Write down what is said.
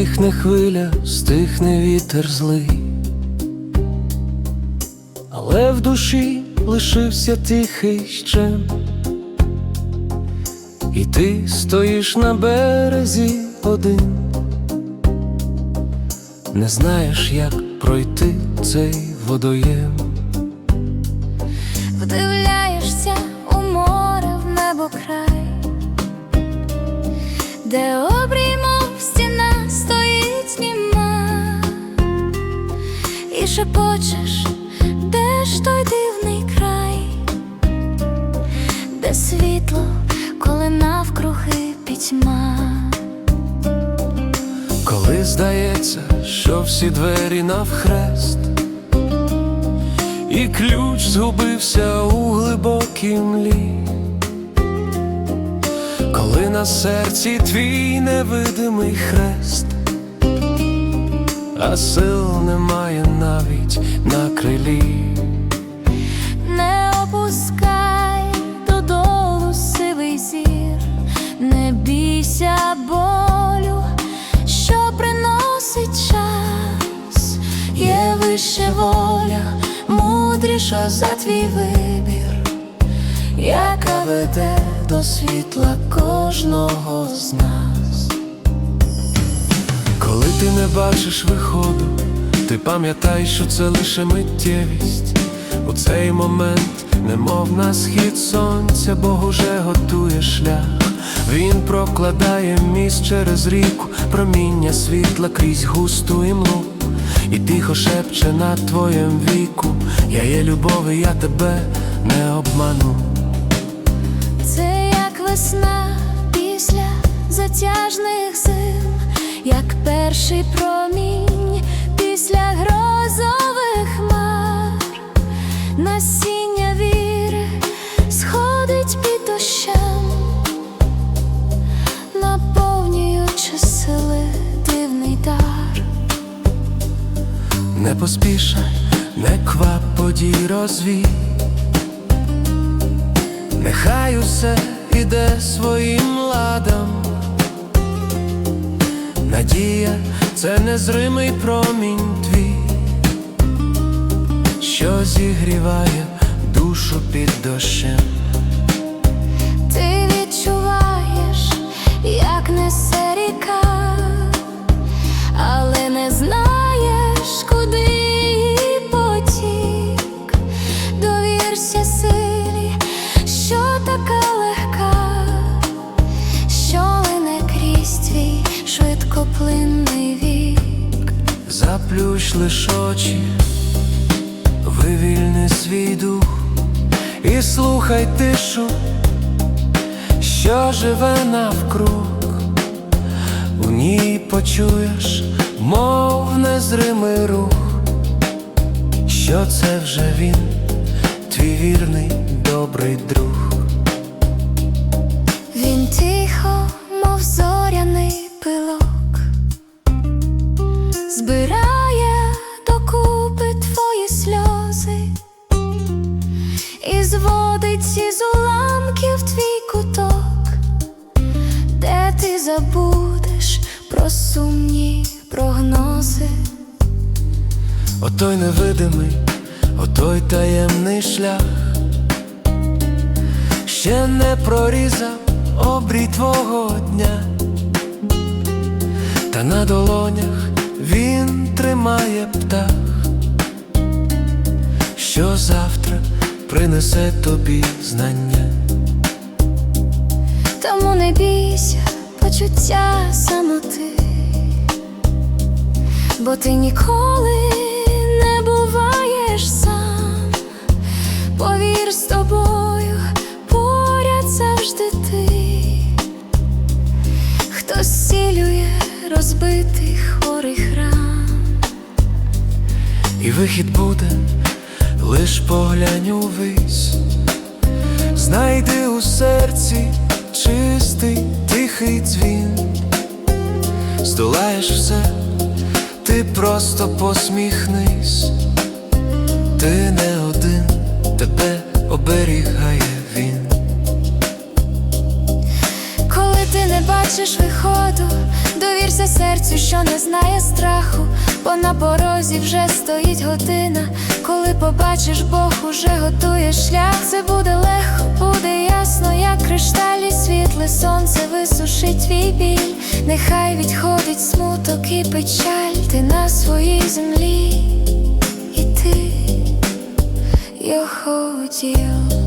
Стихне хвиля, стихне вітер злий, але в душі лишився тихий щем, і ти стоїш на березі один, не знаєш, як пройти цей водоєм. Шепочеш, де ж той дивний край, де світло, коли навкруги пітьма. Коли здається, що всі двері навхрест, і ключ згубився у глибокій млі, коли на серці твій невидимий хрест, а сил немає навіть на крилі. Не опускай додолу сивий зір, не бійся болю, що приносить час, є вище воля, мудріша за твій вибір, яка веде до світла кожного з нас. Ти не бачиш виходу, ти пам'ятай, що це лише миттєвість. У цей момент, немов на схід сонця, Бог уже готує шлях. Він прокладає міст через ріку, проміння світла крізь густу імлу. І тихо шепче на твоєм віку. Я є любов, і я тебе не обману. Це як весна після затяжних як перший промінь після грозових хмар, насіння віри сходить під дощем, наповнюючи сили дивний дар. Не поспішай, не квап подій розвій. Нехай усе іде своїм ладом. Надія це незримий промінь твій, що зігріває душу під дощем. Заплющ лиш очі, вивільни свій дух і слухай тишу, що живе навкруг, в ній почуєш, мов незримий рух, що це вже він, твій вірний добрий друг. Він тихо, Отой невидимий, отой таємний шлях, ще не прорізав обрій твого дня, та на долонях він тримає птах, що завтра принесе тобі знання. Тому не бійся почуття самоти, бо ти ніколи буваєш сам, повір з тобою, поряд завжди ти, хто зцілює розбитих хворих ран. І вихід буде, лиш поглянь увись, знайди у серці чистий тихий дзвін, здолаєш все, ти просто посміхнись, ти не один, тебе оберігає він. Коли ти не бачиш виходу, Довірся серцю, що не знає страху, бо на порозі вже стоїть година. Коли побачиш, Бог уже готує шлях. Це буде легко, буде ясно, як кришталі світле сонце висушить твій біль. Нехай відходить смуток і печаль, ти на своїй землі, your whole you.